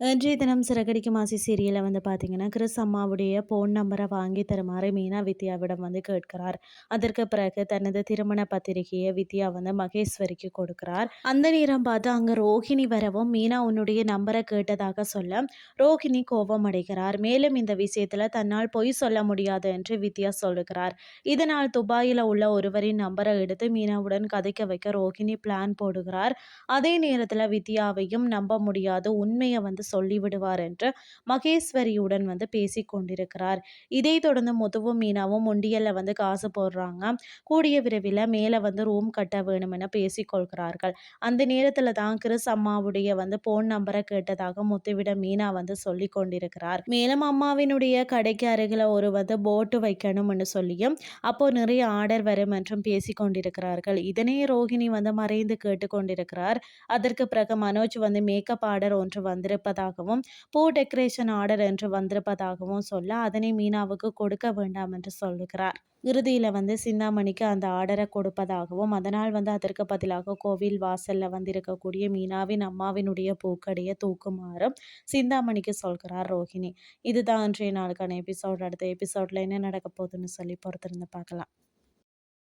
இன்றைய தினம் சிறகடிக்கும் மாசி சீரியலை வந்து பார்த்தீங்கன்னா, கிறிஸ் அம்மாவுடைய ஃபோன் நம்பரை வாங்கி தருமாறு மீனா வித்யாவிடம் வந்து கேட்கிறார். அதற்கு பிறகு தனது திருமண பத்திரிகையை வித்யா வந்து மகேஸ்வரிக்கு கொடுக்கிறார். அந்த நேரம் பார்த்து அங்க ரோஹிணி வரவும், மீனா உன்னுடைய நம்பரை கேட்டதாக சொல்ல, ரோஹிணி கோபம் அடைகிறார். மேலும் இந்த விஷயத்துல தன்னால் பொய் சொல்ல முடியாது என்று வித்யா சொல்லுகிறார். இதனால் துபாயில உள்ள ஒருவரின் நம்பரை எடுத்து மீனாவுடன் கதைக்க வைக்க ரோஹிணி பிளான் போடுகிறார். அதே நேரத்துல வித்யாவையும் நம்ப முடியாது உண்மையை வந்து சொல்லிவிடுவார் என்று மகேஸ்வரியுடன் வந்து பேசி கொண்டிருக்கிறார். இதை தொடர்ந்து முதுவும் மீனாவும் முண்டியல்ல வந்து காசு போடுறாங்க. கூடிய விரைவில் மேலே வந்து ரூம் கட்ட வேணும் என பேசிக்கொள்கிறார்கள் அந்த நேரத்தில் தான் கிறிஸ் அம்மாவுடைய வந்து போன் நம்பரை கேட்டதாக முத்துவிட மீனா வந்து சொல்லி கொண்டிருக்கிறார். மேலும் அம்மாவினுடைய கடைக்கு அருகில் ஒரு வந்து போட்டு வைக்கணும்னு சொல்லியும் அப்போ நிறைய ஆர்டர் வரும் என்றும் பேசி கொண்டிருக்கிறார்கள். இதனே ரோஹிணி வந்து மறைந்து கேட்டுக்கொண்டிருக்கிறார் அதற்கு பிறகு மனோஜ் வந்து மேக்கப் ஆர்டர் ஒன்று வந்திருப்பதை வந்திருப்பதாகவும் பூ டெக்கரேஷன் ஆர்டர் என்று வந்திருப்பதாகவும் சொல்ல அதனை மீனாவுக்கு கொடுக்க வேண்டாம் என்று சொல்லுகிறார். இறுதியில் வந்து சிந்தாமணிக்கு அந்த ஆர்டரை கொடுப்பதாகவும் அதனால் வந்து அதற்கு பதிலாக கோவில் வாசலில் வந்து இருக்கக்கூடிய மீனாவின் அம்மாவினுடைய பூக்கடையை தூக்குமாறும் சிந்தாமணிக்கு சொல்கிறார் ரோஹிணி. இதுதான் இன்றைய நாளுக்கான எபிசோட் அடுத்த எபிசோடில் என்ன நடக்க போகுதுன்னு சொல்லி பொறுத்திருந்து பார்க்கலாம்.